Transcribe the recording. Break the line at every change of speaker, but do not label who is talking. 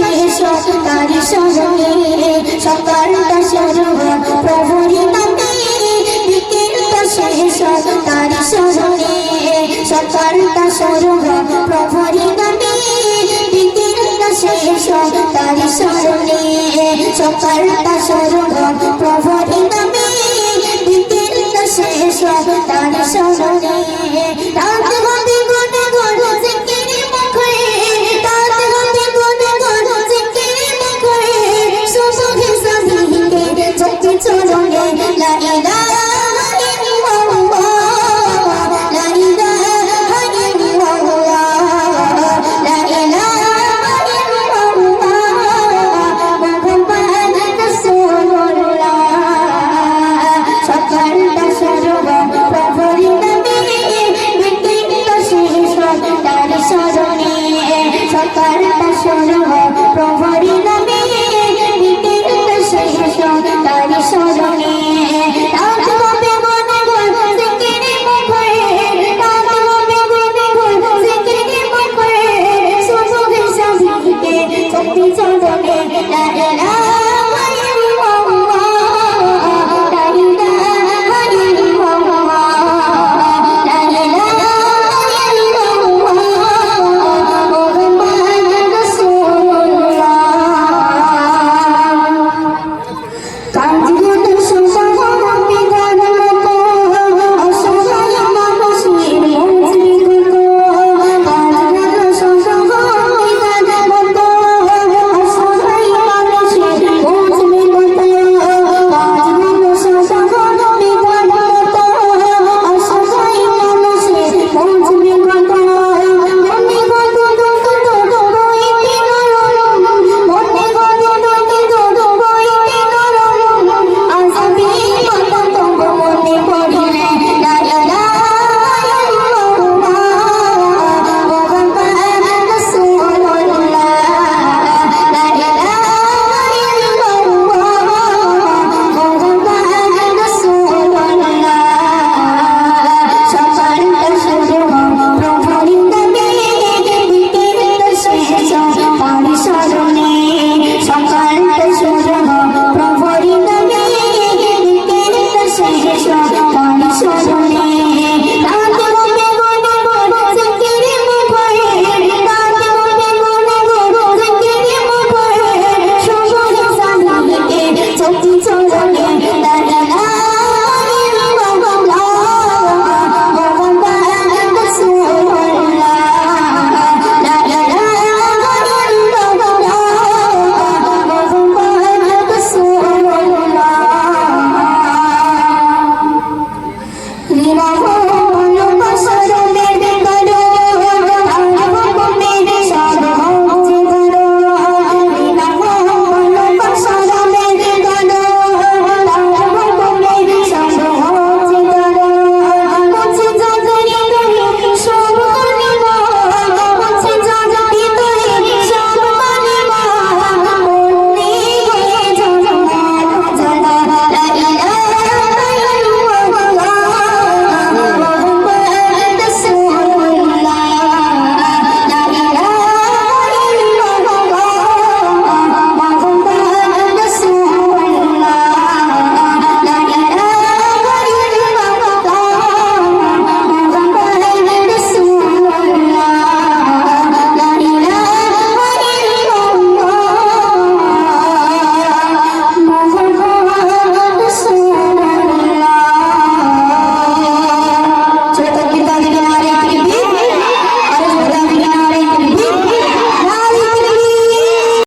শেষ তার স্মরণে সকালটা শুরু প্রভুরিতাতে বিকেলটা শেষ তার স্মরণে সকালটা শুরু প্রভুরিতাতে বিকেলটা শেষ তার স্মরণে সকালটা শুরু প্রভুরিতাতে